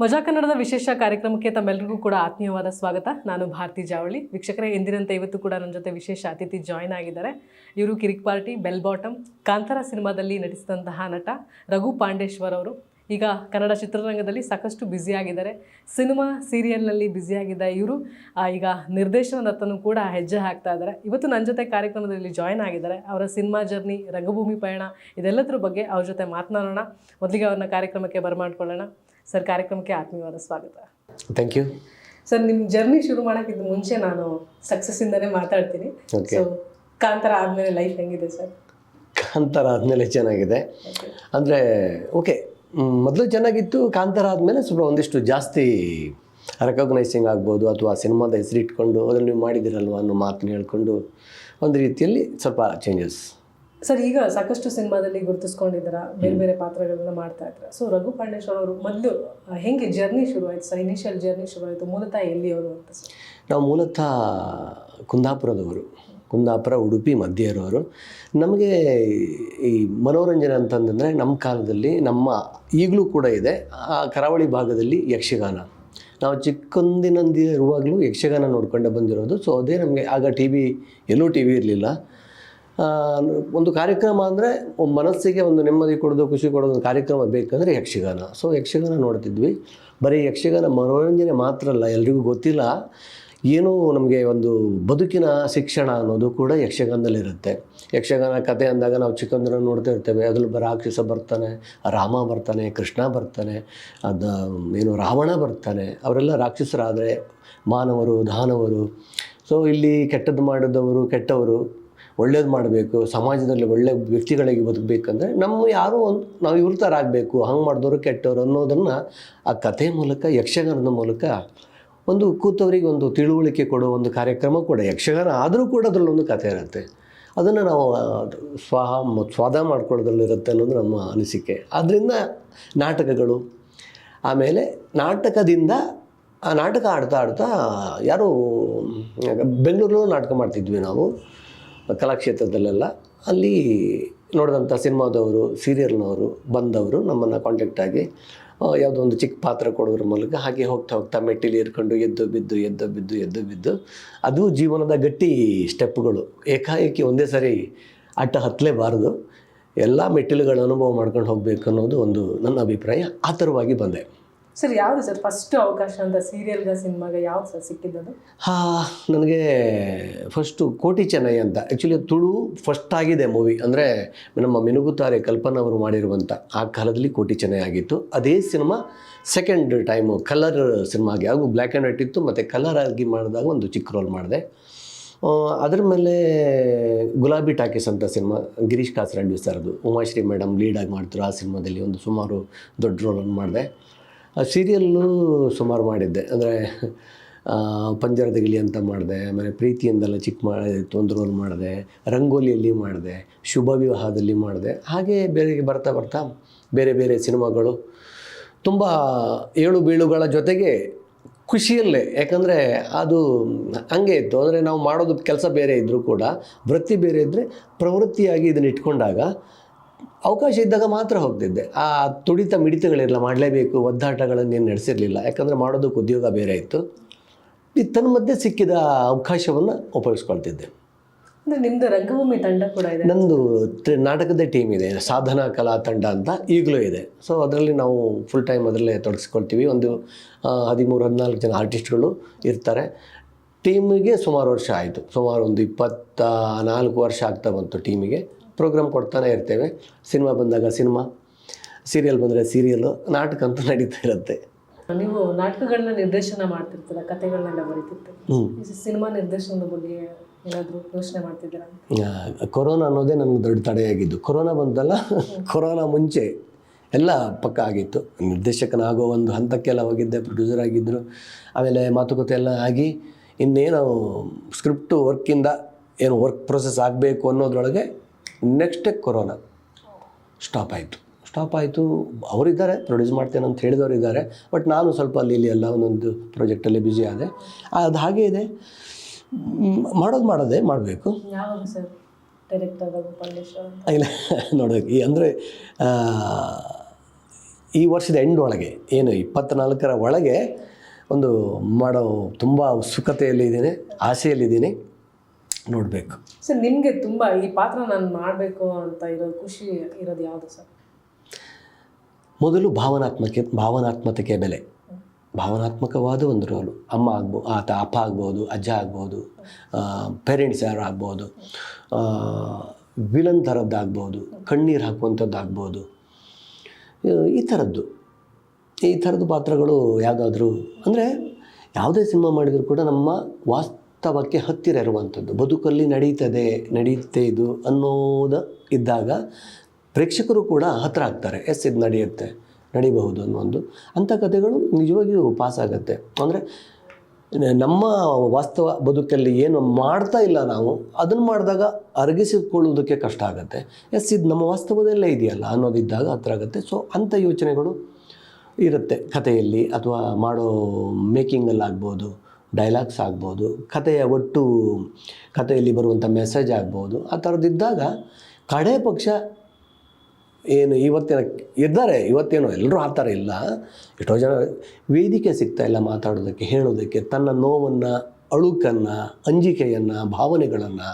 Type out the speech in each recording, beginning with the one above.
ಮಜಾ ಕನ್ನಡದ ವಿಶೇಷ ಕಾರ್ಯಕ್ರಮಕ್ಕೆ ತಮ್ಮೆಲ್ಲರಿಗೂ ಕೂಡ ಆತ್ಮೀಯವಾದ ಸ್ವಾಗತ. ನಾನು ಭಾರತಿ ಜಾವಳಿ. ವೀಕ್ಷಕರೇ ಎಂದಿನಂತೆ ಇವತ್ತು ಕೂಡ ನನ್ನ ಜೊತೆ ವಿಶೇಷ ಅತಿಥಿ ಜಾಯ್ನ್ ಆಗಿದ್ದಾರೆ. ಇವರು Kirik party, bell bottom, Kantara ಸಿನಿಮಾದಲ್ಲಿ ನಟಿಸಿದಂತಹ ನಟ ರಘು ಪಾಂಡೇಶ್ವರ್ ಅವರು. ಈಗ ಕನ್ನಡ ಚಿತ್ರರಂಗದಲ್ಲಿ ಸಾಕಷ್ಟು ಬ್ಯುಸಿಯಾಗಿದ್ದಾರೆ ಸಿನಿಮಾ, ಸೀರಿಯಲ್ನಲ್ಲಿ ಬ್ಯುಸಿಯಾಗಿದ್ದ ಇವರು ಈಗ ನಿರ್ದೇಶನದತ್ತನೂ ಕೂಡ ಹೆಜ್ಜೆ ಹಾಕ್ತಾ ಇದ್ದಾರೆ. ಇವತ್ತು ನನ್ನ ಜೊತೆ ಕಾರ್ಯಕ್ರಮದಲ್ಲಿ ಜಾಯ್ನ್ ಆಗಿದ್ದಾರೆ. ಅವರ ಸಿನಿಮಾ ಜರ್ನಿ, ರಂಗಭೂಮಿ ಪಯಣ, ಇದೆಲ್ಲದರ ಬಗ್ಗೆ ಅವ್ರ ಜೊತೆ ಮಾತನಾಡೋಣ. ಮೊದಲಿಗೆ ಅವ್ರನ್ನ ಕಾರ್ಯಕ್ರಮಕ್ಕೆ ಬರಮಾಡ್ಕೊಳ್ಳೋಣ. ಸರ್ ಕಾರ್ಯಕ್ರಮಕ್ಕೆ ಆತ್ಮೀಯವಾದ ಸ್ವಾಗತ. ಥ್ಯಾಂಕ್ ಯು ಸರ್ ನಿಮ್ಮ ಜರ್ನಿ ಶುರು ಮಾಡೋಕ್ಕಿಂತ ಮುಂಚೆ ನಾನು ಸಕ್ಸಸ್ಸಿಂದನೇ ಮಾತಾಡ್ತೀನಿ. ಸೊ ಕಾಂತಾರ ಆದಮೇಲೆ ಲೈಫ್ ಹೆಂಗಿದೆ ಸರ್? ಕಾಂತಾರ ಆದಮೇಲೆ ಚೆನ್ನಾಗಿದೆ. ಅಂದರೆ ಓಕೆ ಮೊದಲು ಚೆನ್ನಾಗಿತ್ತು ಕಾಂತಾರ ಆದಮೇಲೆ ಸ್ವಲ್ಪ ಒಂದಿಷ್ಟು ಜಾಸ್ತಿ ರೆಕಗ್ನೈಸಿಂಗ್ ಆಗ್ಬೋದು ಅಥವಾ ಸಿನಿಮಾದ ಹೆಸರಿಟ್ಕೊಂಡು ಅದನ್ನು ನೀವು ಮಾಡಿದ್ದೀರಲ್ವ ಅನ್ನೋ ಮಾತನ್ನ ಹೇಳ್ಕೊಂಡು ಒಂದು ರೀತಿಯಲ್ಲಿ ಸ್ವಲ್ಪ ಚೇಂಜಸ್ ಸರ್, ಈಗ ಸಾಕಷ್ಟು ಸಿನಿಮಾದಲ್ಲಿ ಗುರುತಿಸ್ಕೊಂಡಿದ್ದೀರ? ಬೇರೆ ಬೇರೆ ಪಾತ್ರಗಳನ್ನ ಮಾಡ್ತಾ ಇದ್ರ ಸೊ ರಘು ಪಾಂಡೇಶ್ವರ ಅವರು ಮೊದಲು ಹೆಂಗೆ ಜರ್ನಿ ಶುರುವಾಯಿತು ಸರ್? ಇನಿಷಿಯಲ್ ಜರ್ನಿ ಶುರುವಾಯಿತು, ಮೂಲತಃ ಎಲ್ಲಿಯವರು ಅಂತ ನಾವು ಮೂಲತಃ ಕುಂದಾಪುರದವರು. ಕುಂದಾಪುರ, ಉಡುಪಿ ಮಧ್ಯ ಇರೋರು ನಮಗೆ ಈ ಮನೋರಂಜನೆ ಅಂತಂದರೆ ನಮ್ಮ ಕಾಲದಲ್ಲಿ ನಮ್ಮ, ಈಗಲೂ ಕೂಡ ಇದೆ, ಆ ಕರಾವಳಿ ಭಾಗದಲ್ಲಿ ಯಕ್ಷಗಾನ. ನಾವು ಚಿಕ್ಕಂದಿನಂದಿರುವಾಗಲೂ ಯಕ್ಷಗಾನ ನೋಡ್ಕೊಂಡೇ ಬಂದಿರೋದು. ಸೊ ಅದೇ ನಮಗೆ, ಆಗ ಟಿ ವಿ ಎಲ್ಲೂ ಟಿ ವಿ ಇರಲಿಲ್ಲ. ಒಂದು ಕಾರ್ಯಕ್ರಮ ಅಂದರೆ ಮನಸ್ಸಿಗೆ ಒಂದು ನೆಮ್ಮದಿ ಕೊಡೋದು, ಖುಷಿ ಕೊಡೋದು ಒಂದು ಕಾರ್ಯಕ್ರಮ ಬೇಕಂದರೆ ಯಕ್ಷಗಾನ. ಸೊ ಯಕ್ಷಗಾನ ನೋಡ್ತಿದ್ವಿ. ಬರೀ ಯಕ್ಷಗಾನ ಮನೋರಂಜನೆ ಮಾತ್ರ ಅಲ್ಲ, ಎಲ್ರಿಗೂ ಗೊತ್ತಿಲ್ಲ. ಏನು ನಮಗೆ ಒಂದು ಬದುಕಿನ ಶಿಕ್ಷಣ ಅನ್ನೋದು ಕೂಡ ಯಕ್ಷಗಾನದಲ್ಲಿರುತ್ತೆ. ಯಕ್ಷಗಾನ ಕತೆ ಅಂದಾಗ ನಾವು ಚಿಕ್ಕಂದ್ರ ನೋಡ್ತಾ ಇರ್ತೇವೆ. ಅದ್ರಲ್ಲಿ ರಾಕ್ಷಸ ಬರ್ತಾನೆ, ರಾಮ ಬರ್ತಾನೆ, ಕೃಷ್ಣ ಬರ್ತಾನೆ, ಅದ, ಏನು ರಾವಣ ಬರ್ತಾನೆ. ಅವರೆಲ್ಲ ರಾಕ್ಷಸರಾದರೆ ಮಾನವರು, ದಾನವರು. ಸೊ ಇಲ್ಲಿ ಕೆಟ್ಟದ್ದು ಮಾಡಿದವರು, ಕೆಟ್ಟವರು. ಒಳ್ಳೇದು ಮಾಡಬೇಕು, ಸಮಾಜದಲ್ಲಿ ಒಳ್ಳೆ ವ್ಯಕ್ತಿಗಳಿಗೆ ಬದುಕಬೇಕಂದ್ರೆ ನಮ್ಮ ಯಾರೋ ಒಂದು, ನಾವು ಇವ್ರ ಥರ ಆಗಬೇಕು ಹಂಗೆ ಮಾಡಿದವರು ಕೆಟ್ಟವರು ಅನ್ನೋದನ್ನು ಆ ಕಥೆ ಮೂಲಕ, ಯಕ್ಷಗಾನದ ಮೂಲಕ ಒಂದು ಕೂತವರಿಗೆ ಒಂದು ತಿಳುವಳಿಕೆ ಕೊಡೋ ಒಂದು ಕಾರ್ಯಕ್ರಮ ಕೂಡ, ಯಕ್ಷಗಾನ ಆದರೂ ಕೂಡ ಅದರಲ್ಲೊಂದು ಕಥೆ ಇರುತ್ತೆ. ಅದನ್ನು ನಾವು ಸ್ವಾಹ ಸ್ವಾದ ಮಾಡ್ಕೊಳ್ಳೋದ್ರಲ್ಲಿರುತ್ತೆ ಅನ್ನೋದು ನಮ್ಮ ಅನಿಸಿಕೆ. ಆದ್ದರಿಂದ ನಾಟಕಗಳು, ಆಮೇಲೆ ನಾಟಕದಿಂದ, ಆ ನಾಟಕ ಆಡ್ತಾ ಆಡ್ತಾ ಯಾರು ಬೆಂಗಳೂರಲ್ಲೂ ನಾಟಕ ಮಾಡ್ತಿದ್ವಿ ನಾವು. ಕಲಾಕ್ಷೇತ್ರದಲ್ಲೆಲ್ಲ ಅಲ್ಲಿ ನೋಡಿದಂಥ ಸಿನಿಮಾದವರು ಸೀರಿಯಲ್ನವರು ಬಂದವರು ನಮ್ಮನ್ನು ಕಾಂಟ್ಯಾಕ್ಟ್ ಆಗಿ ಯಾವುದೋ ಒಂದು ಚಿಕ್ಕ ಪಾತ್ರ ಕೊಡೋದ್ರ ಮೂಲಕ ಹಾಗೆ ಹೋಗ್ತಾ ಹೋಗ್ತಾ ಮೆಟ್ಟಿಲಿ ಇರ್ಕೊಂಡು ಎದ್ದು ಬಿದ್ದು ಎದ್ದು ಬಿದ್ದು ಎದ್ದು ಬಿದ್ದು, ಅದು ಜೀವನದ ಗಟ್ಟಿ ಸ್ಟೆಪ್ಗಳು ಏಕಾಏಕಿ ಒಂದೇ ಸಾರಿ ಅಟ್ಟ ಹತ್ತಲೇಬಾರದು. ಎಲ್ಲ ಮೆಟ್ಟಿಲುಗಳ ಅನುಭವ ಮಾಡ್ಕೊಂಡು ಹೋಗಬೇಕು ಅನ್ನೋದು ಒಂದು ನನ್ನ ಅಭಿಪ್ರಾಯ. ಆ ಥರವಾಗಿ ಬಂದೆ. ಸರ್, ಯಾವುದು ಸರ್ ಫಸ್ಟ್ ಅವಕಾಶ ಅಂತ ಸೀರಿಯಲ್ಗ ಸಿನಿಮಾಗೆ ಯಾವ್ದು ಸರ್ ಸಿಕ್ಕಿದ್ದದು ಹಾ, ನನಗೆ ಫಸ್ಟು ಕೋಟಿ ಚೆನ್ನೈ ಅಂತ. ಆ್ಯಕ್ಚುಲಿ ತುಳು ಫಸ್ಟ್ ಆಗಿದೆ ಮೂವಿ ಅಂದರೆ ನಮ್ಮ ಮಿನುಗುತ್ತಾರೆ ಕಲ್ಪನಾ ಅವರು ಮಾಡಿರುವಂಥ ಆ ಕಾಲದಲ್ಲಿ ಕೋಟಿ ಚೆನ್ನೈ ಆಗಿತ್ತು. ಅದೇ ಸಿನಿಮಾ ಸೆಕೆಂಡ್ ಟೈಮು ಕಲರ್ ಸಿನಿಮಾಗೆ ಹಾಗೂ ಬ್ಲ್ಯಾಕ್ ಆ್ಯಂಡ್ ವೈಟ್ ಇತ್ತು. ಮತ್ತು ಕಲರ್ ಆಗಿ ಮಾಡಿದಾಗ ಒಂದು ಚಿಕ್ಕ ರೋಲ್ ಮಾಡಿದೆ. ಅದ್ರ ಮೇಲೆ ಗುಲಾಬಿ ಟಾಕೀಸ್ ಅಂತ ಸಿನಿಮಾ ಗಿರೀಶ್ ಕಾಸರಡ್ಡಿ ಸರ್ದು, ಉಮಾಶ್ರೀ ಮೇಡಮ್ ಲೀಡಾಗಿ ಮಾಡ್ತಾರೆ ಆ ಸಿನಿಮಾದಲ್ಲಿ ಒಂದು ಸುಮಾರು ದೊಡ್ಡ ರೋಲನ್ನು ಮಾಡಿದೆ. ಆ ಸೀರಿಯಲ್ಲು ಸುಮಾರು ಮಾಡಿದ್ದೆ. ಅಂದರೆ ಪಂಜರದ ಗಿಳಿ ಅಂತ ಮಾಡಿದೆ, ಆಮೇಲೆ ಪ್ರೀತಿಯಿಂದೆಲ್ಲ ಚಿಕ್ಕ ಮಾ ಒಂದು ಮಾಡಿದೆ, ರಂಗೋಲಿಯಲ್ಲಿ ಮಾಡಿದೆ, ಶುಭ ವಿವಾಹದಲ್ಲಿ ಮಾಡಿದೆ. ಹಾಗೆ ಬೇರೆ ಬರ್ತಾ ಬರ್ತಾ ಬೇರೆ ಬೇರೆ ಸಿನಿಮಾಗಳು ತುಂಬ ಏಳು ಬೀಳುಗಳ ಜೊತೆಗೆ ಖುಷಿಯಲ್ಲೇ. ಯಾಕಂದರೆ, ಅದು ಹಂಗೆ ಇತ್ತು. ಅಂದರೆ ನಾವು ಮಾಡೋದು ಕೆಲಸ ಬೇರೆ ಇದ್ದರೂ ಕೂಡ, ವೃತ್ತಿ ಬೇರೆ ಇದ್ದರೆ ಪ್ರವೃತ್ತಿಯಾಗಿ ಇದನ್ನು ಇಟ್ಕೊಂಡಾಗ ಅವಕಾಶ ಇದ್ದಾಗ ಮಾತ್ರ ಹೋಗ್ತಿದ್ದೆ. ಆ ತುಡಿತ ಮಿಡಿತಗಳಿರಲ್ಲ ಮಾಡಲೇಬೇಕು ಒದ್ದಾಟಗಳನ್ನೇನು ನಡೆಸಿರಲಿಲ್ಲ. ಯಾಕಂದರೆ ಮಾಡೋದಕ್ಕೆ ಉದ್ಯೋಗ ಬೇರೆ ಇತ್ತು. ತನ್ನ ಮಧ್ಯೆ ಸಿಕ್ಕಿದ ಅವಕಾಶವನ್ನು ಉಪಯೋಗಿಸ್ಕೊಳ್ತಿದ್ದೆ. ನಿಮ್ಮದು ರಂಗಭೂಮಿ ತಂಡ ಕೂಡ ಇದೆ. ನಂದು ನಾಟಕದ ಟೀಮ್ ಇದೆ. ಸಾಧನಾ ಕಲಾ ತಂಡ ಅಂತ ಈಗಲೂ ಇದೆ. ಸೊ ಅದರಲ್ಲಿ ನಾವು ಫುಲ್ ಟೈಮ್ ಅದರಲ್ಲೇ ತೊಡಗಿಸ್ಕೊಳ್ತೀವಿ. ಒಂದು ಹದಿಮೂರು ಹದಿನಾಲ್ಕು ಜನ ಆರ್ಟಿಸ್ಟ್ಗಳು ಇರ್ತಾರೆ. ಟೀಮಿಗೆ ಸುಮಾರು ವರ್ಷ ಆಯಿತು. ಸುಮಾರು ಒಂದು ಇಪ್ಪತ್ತ ನಾಲ್ಕು ವರ್ಷ ಆಗ್ತಾ ಬಂತು ಟೀಮಿಗೆ ಪ್ರೋಗ್ರಾಮ್ ಕೊಡ್ತಾನೆ ಇರ್ತೇವೆ. ಸಿನಿಮಾ ಬಂದಾಗ ಸಿನಿಮಾ ಸೀರಿಯಲ್ ಬಂದರೆ ಸೀರಿಯಲ್ಲು ನಾಟಕ ಅಂತ ನಡೀತಾ ಇರುತ್ತೆ. ನೀವು ನಾಟಕಗಳನ್ನ ನಿರ್ದೇಶನ ಮಾಡ್ತಿರ್ತೀರ ಕಥೆಗಳನ್ನೆಲ್ಲ ಬರೀತಿರ್ತೀರ? ಸಿನಿಮಾ ನಿರ್ದೇಶನದ ಬಗ್ಗೆ ಏನಾದರೂ ಯೋಚನೆ ಮಾಡ್ತಿದ್ದೀರಾ? ಕೊರೋನಾ ಅನ್ನೋದೇ ನನ್ನ ದೊಡ್ಡ ತಡೆಯಾಗಿದ್ದು. ಕೊರೋನಾ ಬಂತಲ್ಲ ಕೊರೋನಾ ಮುಂಚೆ ಎಲ್ಲ ಪಕ್ಕ ಆಗಿತ್ತು. ನಿರ್ದೇಶಕನಾಗೋ ಒಂದು ಹಂತಕ್ಕೆಲ್ಲ ಹೋಗಿದ್ದೆ ಪ್ರೊಡ್ಯೂಸರ್ ಆಗಿದ್ದರು ಆಮೇಲೆ ಮಾತುಕತೆ ಎಲ್ಲ ಆಗಿ ಇನ್ನೇನು ಸ್ಕ್ರಿಪ್ಟು ವರ್ಕಿಂದ ಏನು ವರ್ಕ್ ಪ್ರೊಸೆಸ್ ಆಗಬೇಕು ಅನ್ನೋದ್ರೊಳಗೆ ನೆಕ್ಸ್ಟೇ ಕೊರೋನಾ. ಸ್ಟಾಪ್ ಆಯಿತು. ಸ್ಟಾಪ್ ಆಯಿತು. ಅವರಿದ್ದಾರೆ ಪ್ರೊಡ್ಯೂಸ್ ಮಾಡ್ತೇನೆ ಅಂತ ಹೇಳಿದವರು ಇದ್ದಾರೆ ಬಟ್ ನಾನು ಸ್ವಲ್ಪ ಅಲ್ಲಿ ಇಲ್ಲಿ ಎಲ್ಲ ಒಂದೊಂದು ಪ್ರಾಜೆಕ್ಟಲ್ಲಿ ಬ್ಯುಸಿ ಆದೆ. ಅದು ಹಾಗೆ ಇದೆ. ಮಾಡೋದು ಮಾಡೋದೇ ಮಾಡಬೇಕು. ಇಲ್ಲ ನೋಡಬೇಕು. ಈ ಅಂದರೆ ಈ ವರ್ಷದ ಎಂಡ್ ಒಳಗೆ ಏನು ಇಪ್ಪತ್ತ್ನಾಲ್ಕರ ಒಳಗೆ ಒಂದು ಮಾಡೋ ತುಂಬ ಉತ್ಸುಕತೆಯಲ್ಲಿದ್ದೀನಿ ಆಸೆಯಲ್ಲಿದ್ದೀನಿ. ನೋಡಬೇಕು. ಸರ್ ನಿಮಗೆ ತುಂಬ ಈ ಪಾತ್ರ ನಾನು ಮಾಡಬೇಕು ಅಂತ ಇರೋ ಖುಷಿ ಇರೋದು ಯಾವುದು ಸರ್? ಮೊದಲು ಭಾವನಾತ್ಮಕ ಭಾವನಾತ್ಮಕತೆ ಬೆಲೆ. ಭಾವನಾತ್ಮಕವಾದ ಒಂದು ರೋಲು. ಅಮ್ಮ ಆಗ್ಬೋ ಆತ ಅಪ್ಪ ಆಗ್ಬೋದು ಅಜ್ಜ ಆಗ್ಬೋದು ಪೇರೆಂಟ್ಸ್ ಯಾರು ಆಗ್ಬೋದು ವಿಲನ್ ಥರದ್ದಾಗ್ಬೋದು ಕಣ್ಣೀರು ಹಾಕುವಂಥದ್ದು ಆಗ್ಬೋದು. ಈ ಥರದ್ದು ಈ ಥರದ್ದು ಪಾತ್ರಗಳು ಯಾವುದಾದ್ರೂ ಅಂದರೆ ಯಾವುದೇ ಸಿನಿಮಾ ಮಾಡಿದರೂ ಕೂಡ ನಮ್ಮ ವಾಸ್ತವಕ್ಕೆ ಹತ್ತಿರ ಇರುವಂಥದ್ದು. ಬದುಕಲ್ಲಿ ನಡೀತದೆ ನಡೆಯುತ್ತೆ ಇದು ಅನ್ನೋದು ಇದ್ದಾಗ ಪ್ರೇಕ್ಷಕರು ಕೂಡ ಹತ್ತಿರ ಆಗ್ತಾರೆ. ಎಸ್, ಇದು ನಡೆಯುತ್ತೆ, ನಡಿಬಹುದು ಅನ್ನೋ ಅಂಥ ಕಥೆಗಳು ನಿಜವಾಗಿಯೂ ಪಾಸ್ ಆಗುತ್ತೆ. ಅಂದರೆ, ನಮ್ಮ ವಾಸ್ತವ ಬದುಕಲ್ಲಿ ಏನು ಮಾಡ್ತಾ ಇಲ್ಲ ನಾವು, ಅದನ್ನು ಮಾಡಿದಾಗ ಅರಗಿಸಿಕೊಳ್ಳುವುದಕ್ಕೆ ಕಷ್ಟ ಆಗುತ್ತೆ. ಎಸ್, ಇದು ನಮ್ಮ ವಾಸ್ತವದಲ್ಲೇ ಇದೆಯಲ್ಲ ಅನ್ನೋದಿದ್ದಾಗ ಹತ್ರ ಆಗುತ್ತೆ. ಸೊ ಅಂಥ ಯೋಚನೆಗಳು ಇರುತ್ತೆ ಕಥೆಯಲ್ಲಿ ಅಥವಾ ಮಾಡೋ ಮೇಕಿಂಗಲ್ಲಾಗ್ಬೋದು ಡೈಲಾಗ್ಸ್ ಆಗ್ಬೋದು, ಕಥೆಯ ಒಟ್ಟು ಕಥೆಯಲ್ಲಿ ಬರುವಂಥ ಮೆಸೇಜ್ ಆಗ್ಬೋದು, ಆ ಥರದ್ದಿದ್ದಾಗ ಕಡೆ ಪಕ್ಷ ಏನು ಇವತ್ತಿನ ಇದ್ದಾರೆ, ಇವತ್ತೇನು ಎಲ್ಲರೂ ಆ ಥರ ಇಲ್ಲ. ಎಷ್ಟೋ ಜನ ವೇದಿಕೆ ಸಿಗ್ತಾ ಇಲ್ಲ ಮಾತಾಡೋದಕ್ಕೆ, ಹೇಳೋದಕ್ಕೆ, ತನ್ನ ನೋವನ್ನು, ಅಳುಕನ್ನು, ಅಂಜಿಕೆಯನ್ನು, ಭಾವನೆಗಳನ್ನು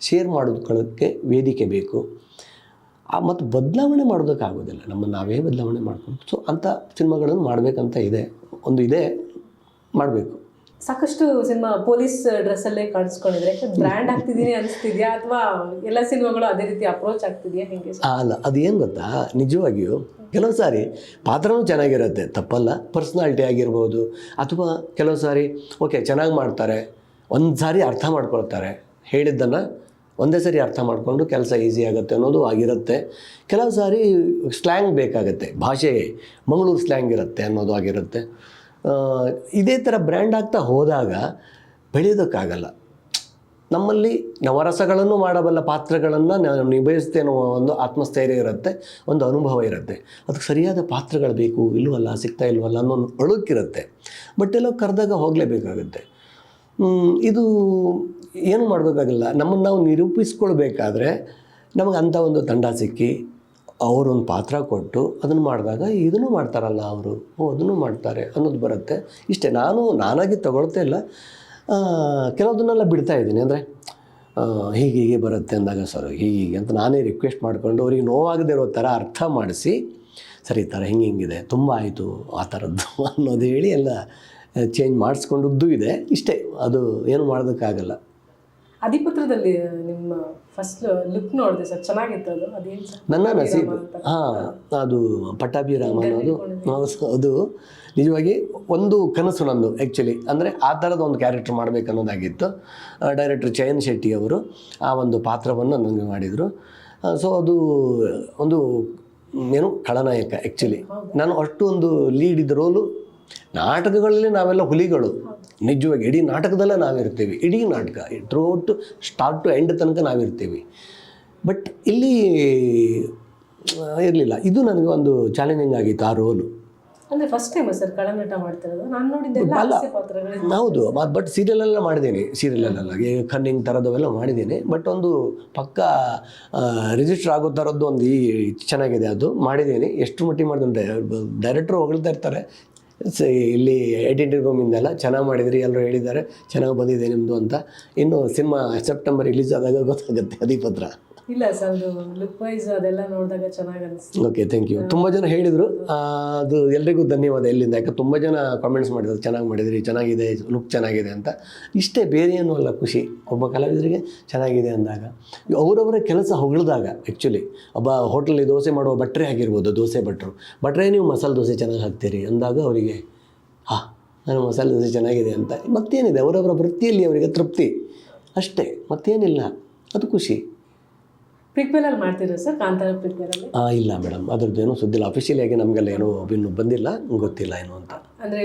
ಶೇರ್ ಮಾಡೋದಕ್ಕೆ ವೇದಿಕೆ ಬೇಕು. ಮತ್ತು ಬದಲಾವಣೆ ಮಾಡೋದಕ್ಕಾಗೋದಿಲ್ಲ ನಮ್ಮನ್ನು ನಾವೇ ಬದಲಾವಣೆ ಮಾಡ್ಕೊಂಡು. ಸೊ ಅಂಥ ಸಿನಿಮಾಗಳನ್ನು ಮಾಡಬೇಕಂತ ಇದೆ, ಒಂದು ಇದೆ, ಮಾಡಬೇಕು. ಸಾಕಷ್ಟು ಸಿನಿಮಾ ಪೊಲೀಸ್ ಡ್ರೆಸ್ ಅಲ್ಲೇ ಕಾಣಿಸ್ಕೊಂಡಿದ್ರೆ. ಬ್ರ್ಯಾಂಡ್ ಆಗ್ತಿದ್ದೀನಿ ಅನಿಸ್ತಿದ್ಯಾ ಅಥವಾ ಎಲ್ಲ ಸಿನಿಮಾಗಳು ಅದೇ ರೀತಿ ಅಪ್ರೋಚ್ ಆಗ್ತಿದೆಯಾ ಹೆಂಗೆ? ಅಲ್ಲ ಅದೇನು ಗೊತ್ತಾ? ನಿಜವಾಗಿಯೂ ಕೆಲವು ಸಾರಿ ಪಾತ್ರವೂ ಚೆನ್ನಾಗಿರುತ್ತೆ ತಪ್ಪಲ್ಲ ಪರ್ಸ್ನಾಲಿಟಿ ಆಗಿರ್ಬೋದು. ಅಥವಾ ಕೆಲವು ಸಾರಿ ಓಕೆ ಚೆನ್ನಾಗಿ ಮಾಡ್ತಾರೆ ಒಂದು ಸಾರಿ ಅರ್ಥ ಮಾಡ್ಕೊಳ್ತಾರೆ ಹೇಳಿದ್ದನ್ನು ಒಂದೇ ಸರಿ ಅರ್ಥ ಮಾಡಿಕೊಂಡು ಕೆಲಸ ಈಸಿ ಆಗುತ್ತೆ ಅನ್ನೋದು ಆಗಿರುತ್ತೆ. ಕೆಲವು ಸಾರಿ ಸ್ಲ್ಯಾಂಗ್ ಬೇಕಾಗುತ್ತೆ ಭಾಷೆ ಮಂಗಳೂರು ಸ್ಲ್ಯಾಂಗ್ ಇರುತ್ತೆ ಅನ್ನೋದು ಆಗಿರುತ್ತೆ. ಇದೇ ಥರ ಬ್ರ್ಯಾಂಡ್ ಆಗ್ತಾ ಹೋದಾಗ ಬೆಳೆಯೋದಕ್ಕಾಗಲ್ಲ. ನಮ್ಮಲ್ಲಿ ನವರಸಗಳನ್ನು ಮಾಡಬಲ್ಲ ಪಾತ್ರಗಳನ್ನು ನಾನು ನಿಭಾಯಿಸ್ತೇನೆ ಅನ್ನೋ ಒಂದು ಆತ್ಮಸ್ಥೈರ್ಯ ಇರುತ್ತೆ, ಒಂದು ಅನುಭವ ಇರುತ್ತೆ. ಅದಕ್ಕೆ ಸರಿಯಾದ ಪಾತ್ರಗಳು ಬೇಕು ಇಲ್ವಲ್ಲ ಸಿಗ್ತಾ ಇಲ್ವಲ್ಲ ಅನ್ನೋ ಒಂದು ಅಳುಕಿರುತ್ತೆ ಬಟ್ ಎಲ್ಲೋ ಕರೆದಾಗ ಹೋಗಲೇಬೇಕಾಗುತ್ತೆ. ಇದು ಏನು ಮಾಡಬೇಕಾಗಿಲ್ಲ. ನಮ್ಮನ್ನು ನಾವು ನಿರೂಪಿಸ್ಕೊಳ್ಬೇಕಾದ್ರೆ ನಮಗೆ ಅಂಥ ಒಂದು ತಂಡ ಸಿಕ್ಕಿ ಅವರೊಂದು ಪಾತ್ರ ಕೊಟ್ಟು ಅದನ್ನು ಮಾಡಿದಾಗ ಇದನ್ನು ಮಾಡ್ತಾರಲ್ಲ ಅವರು. ಓ, ಅದನ್ನು ಮಾಡ್ತಾರೆ ಅನ್ನೋದು ಬರುತ್ತೆ. ಇಷ್ಟೇ, ನಾನು ನಾನಾಗಿ ತಗೊಳ್ತಾ ಇಲ್ಲ. ಕೆಲವೊಂದನ್ನೆಲ್ಲ ಬಿಡ್ತಾ ಇದ್ದೀನಿ. ಅಂದರೆ ಹೀಗೆ ಹೀಗೆ ಬರುತ್ತೆ ಅಂದಾಗ ಸರ್ ಹೀಗೆ ಹೀಗೆ ಅಂತ ನಾನೇ ರಿಕ್ವೆಸ್ಟ್ ಮಾಡಿಕೊಂಡು ಅವ್ರಿಗೆ ನೋವಾಗದೇ ಇರೋ ಥರ ಅರ್ಥ ಮಾಡಿಸಿ, ಸರಿ, ಈ ಥರ ಹಿಂಗೆ ಹಿಂಗಿದೆ, ತುಂಬ ಆಯಿತು, ಆ ಥರದ್ದು ಅನ್ನೋದು ಹೇಳಿ ಎಲ್ಲ ಚೇಂಜ್ ಮಾಡಿಸ್ಕೊಂಡದ್ದು ಇದೆ. ಇಷ್ಟೇ, ಅದು ಏನು ಮಾಡೋದಕ್ಕಾಗಲ್ಲ. ಅಧಿಪತ್ರದಲ್ಲಿ ನಿಮ್ಮ ಫಸ್ಟ್ ಲುಕ್ ನೋಡಿದೆ ಸರ್ ಚೆನ್ನಾಗಿತ್ತು ಅದು. ಅದೇನು ನನ್ನ ನಸೀಬ್. ಹಾಂ ಅದು ಪಟ್ಟಾಭಿರಾಮ ಅನ್ನೋದು. ಅದು ನಿಜವಾಗಿ ಒಂದು ಕನಸು ನಂದು ಆ್ಯಕ್ಚುಲಿ ಅಂದರೆ ಆ ಥರದ ಒಂದು ಕ್ಯಾರೆಕ್ಟರ್ ಮಾಡಬೇಕು ಅನ್ನೋದಾಗಿತ್ತು. ಡೈರೆಕ್ಟರ್ ಚಯನ್ ಶೆಟ್ಟಿ ಅವರು ಆ ಒಂದು ಪಾತ್ರವನ್ನು ನನಗೆ ಮಾಡಿದರು. ಸೊ ಅದು ಒಂದು ಏನು ಖಳನಾಯಕ ಆ್ಯಕ್ಚುಲಿ ನಾನು ಅಷ್ಟು ಒಂದು ಲೀಡ್ ಇದ್ದ ರೋಲು ನಾಟಕಗಳಲ್ಲಿ ನಾವೆಲ್ಲ ಹುಲಿಗಳು. ನಿಜವಾಗಿ ಇಡೀ ನಾಟಕದಲ್ಲೇ ನಾವಿರ್ತೀವಿ. ಇಡೀ ನಾಟಕ ಥ್ರೂಔಟ್ ಸ್ಟಾರ್ಟ್ ಟು ಎಂಡ್ ತನಕ ನಾವಿರ್ತೀವಿ. ಬಟ್ ಇಲ್ಲಿ ಇರಲಿಲ್ಲ. ಇದು ನನಗೆ ಒಂದು ಚಾಲೆಂಜಿಂಗ್ ಆಗಿತ್ತು ಆ ರೋಲು ಅಂದ್ರೆ ಫಸ್ಟ್ ಟೈಮ್ ಸರ್ ಕಳನಟ ಮಾಡ್ತಿರೋದು ನಾನು ಹೌದು. ಬಟ್ ಸೀರಿಯಲೆಲ್ಲ ಮಾಡಿದ್ದೀನಿ. ಸೀರಿಯಲಲ್ಲೆಲ್ಲ ಕನ್ನಿಂಗ್ ಥರದವೆಲ್ಲ ಮಾಡಿದ್ದೀನಿ. ಬಟ್ ಒಂದು ಪಕ್ಕ ರಿಜಿಸ್ಟರ್ ಆಗೋ ಥರದ್ದು ಒಂದು ಈ ಚೆನ್ನಾಗಿದೆ ಅದು. ಮಾಡಿದ್ದೀನಿ. ಎಷ್ಟು ಮಟ್ಟಿಗೆ ಮಾಡಿದ್ರೆ ಡೈರೆಕ್ಟ್ರು ಹೊಗಳ್ತಾ ಇರ್ತಾರೆ. ಇಲ್ಲಿ ಎಡಿಟಿಂಗ್ ರೂಮಿಂದೆಲ್ಲ ಚೆನ್ನಾಗಿ ಮಾಡಿದ್ರಿ ಎಲ್ಲರೂ ಹೇಳಿದ್ದಾರೆ ಚೆನ್ನಾಗಿ ಬಂದಿದೆ ನಿಮ್ಮದು ಅಂತ. ಇನ್ನು ಸಿನಿಮಾ ಸೆಪ್ಟೆಂಬರ್ ರಿಲೀಸ್ ಆದಾಗ ಗೊತ್ತಾಗುತ್ತೆ ಅಧಿಪತ್ರ ಇಲ್ಲ ಸರ್ ಅದು ಲುಕ್ ವೈಸ್ ಅದೆಲ್ಲ ನೋಡಿದಾಗ ಚೆನ್ನಾಗಿ ಅನಿಸ್ತು. ಓಕೆ ಥ್ಯಾಂಕ್ ಯು ತುಂಬ ಜನ ಹೇಳಿದರು ಅದು ಎಲ್ರಿಗೂ ಧನ್ಯವಾದ ಎಲ್ಲಿಂದ ಯಾಕೆ ತುಂಬ ಜನ ಕಾಮೆಂಟ್ಸ್ ಮಾಡಿದ್ರು ಚೆನ್ನಾಗಿ ಮಾಡಿದ್ರಿ ಚೆನ್ನಾಗಿದೆ ಲುಕ್ ಚೆನ್ನಾಗಿದೆ ಅಂತ. ಇಷ್ಟೇ ಬೇರೆ ಏನೂ ಅಲ್ಲ ಖುಷಿ. ಒಬ್ಬ ಕಲಾವಿದರಿಗೆ ಚೆನ್ನಾಗಿದೆ ಅಂದಾಗ ಅವರವರ ಕೆಲಸ ಹೊಗಳಿದಾಗ ಆ್ಯಕ್ಚುಲಿ ಒಬ್ಬ ಹೋಟೆಲಲ್ಲಿ ದೋಸೆ ಮಾಡುವ ಭಟ್ರೆ ಆಗಿರ್ಬೋದು ದೋಸೆ ಭಟ್ರು. ಭಟ್ರೆ ನೀವು ಮಸಾಲೆ ದೋಸೆ ಚೆನ್ನಾಗಿ ಹಾಕ್ತೀರಿ ಅಂದಾಗ ಅವರಿಗೆ ಹಾಂ ನಾನು ಮಸಾಲೆ ದೋಸೆ ಚೆನ್ನಾಗಿದೆ ಅಂತ. ಮತ್ತೇನಿದೆ? ಅವರವರ ವೃತ್ತಿಯಲ್ಲಿ ಅವರಿಗೆ ತೃಪ್ತಿ. ಅಷ್ಟೇ ಮತ್ತೇನಿಲ್ಲ. ಅದು ಖುಷಿ. ಪ್ರಿಕ್ವೆಲಲ್ಲಿ ಮಾಡ್ತೀರಾ ಸರ್? ಕಾಂತಾರ ಪ್ರಿಕ್ವೆಲಲ್ಲಿ ಇಲ್ಲ ಮೇಡಮ್ ಅದ್ರದ್ದು ಏನೂ ಸುದ್ದಿಲ್ಲ ಅಫಿಷಿಯಲಿಯಾಗಿ ನಮಗೆಲ್ಲ ಏನೂ ಇನ್ನೂ ಬಂದಿಲ್ಲ. ಗೊತ್ತಿಲ್ಲ ಏನು ಅಂತ. ಅಂದ್ರೆ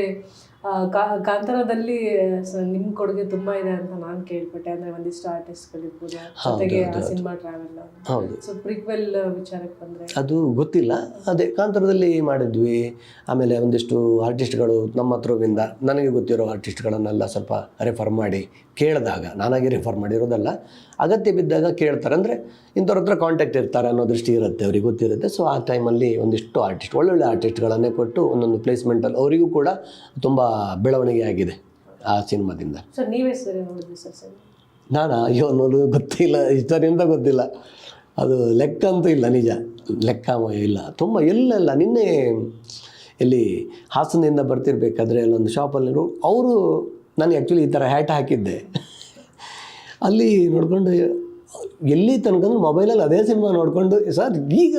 ಕಾಂತಾರದಲ್ಲಿ ನಿಮ್ಮ ನಿಮ್ ಕೊಡುಗೆ ತುಂಬಾ ಇದೆ ಅಂತ ನಾನು ಕೇಳ್ಪಟ್ಟೆ. ಅಂದ್ರೆ ಒಂದಿಷ್ಟು ಆರ್ಟಿಸ್ಟ್ಗಳಿರ್ಬೋದು ಜೊತೆಗೆ ಸಿನಿಮಾ ಟ್ರಾವೆಲ್ ಹೌದು. ಸೊ ಪ್ರಿಕ್ವೆಲ್ ವಿಚಾರಕ್ಕೆ ಬಂದ್ರೆ? ಅದು ಗೊತ್ತಿಲ್ಲ. ಅದೇ ಕಾಂತಾರದಲ್ಲಿ ಮಾಡಿದ್ವಿ. ಆಮೇಲೆ ಒಂದಿಷ್ಟು ಆರ್ಟಿಸ್ಟ್ಗಳು ನಮ್ಮ ಹತ್ರವಿಂದ ನನಗೆ ಗೊತ್ತಿರೋ ಆರ್ಟಿಸ್ಟ್ಗಳನ್ನೆಲ್ಲ ಸ್ವಲ್ಪ ರೆಫರ್ ಮಾಡಿ ಕೇಳಿದಾಗ ನಾನಾಗಿ ರೆಫರ್ ಮಾಡಿರೋದಲ್ಲ ಅಗತ್ಯ ಬಿದ್ದಾಗ ಕೇಳ್ತಾರೆ. ಅಂದರೆ ಇಂಥವ್ರ ಹತ್ರ ಕಾಂಟ್ಯಾಕ್ಟ್ ಇರ್ತಾರೆ ಅನ್ನೋ ದೃಷ್ಟಿ ಇರುತ್ತೆ ಅವ್ರಿಗೆ ಗೊತ್ತಿರುತ್ತೆ. ಸೊ ಆ ಟೈಮಲ್ಲಿ ಒಂದಿಷ್ಟು ಆರ್ಟಿಸ್ಟ್ ಒಳ್ಳೊಳ್ಳೆ ಆರ್ಟಿಸ್ಟ್ಗಳನ್ನೇ ಕೊಟ್ಟು ಒಂದೊಂದು ಪ್ಲೇಸ್ಮೆಂಟಲ್ಲಿ ಅವರಿಗೂ ಕೂಡ ತುಂಬ ಬೆಳವಣಿಗೆ ಆಗಿದೆ ಆ ಸಿನಿಮಾದಿಂದ. ಸರ್ ನೀವೇ ನಾನು? ಅಯ್ಯೋ ನೋಡು ಗೊತ್ತಿಲ್ಲ ಇಷ್ಟರಿಂದ ಗೊತ್ತಿಲ್ಲ. ಅದು ಲೆಕ್ಕ ಅಂತೂ ಇಲ್ಲ ನಿಜ. ಲೆಕ್ಕ ಇಲ್ಲ. ತುಂಬ ಎಲ್ಲೆಲ್ಲ ನಿನ್ನೆ ಇಲ್ಲಿ ಹಾಸನದಿಂದ ಬರ್ತಿರ್ಬೇಕಾದ್ರೆ ಅಲ್ಲೊಂದು ಶಾಪಲ್ಲಿ ಅವರು ನಾನು ಆ್ಯಕ್ಚುಲಿ ಈ ಥರ ಹ್ಯಾಟ್ ಹಾಕಿದ್ದೆ. ಅಲ್ಲಿ ನೋಡ್ಕೊಂಡು ಎಲ್ಲಿ ತನಕ ಮೊಬೈಲಲ್ಲಿ ಅದೇ ಸಿನಿಮಾ ನೋಡಿಕೊಂಡು ಸರ್ ಈಗ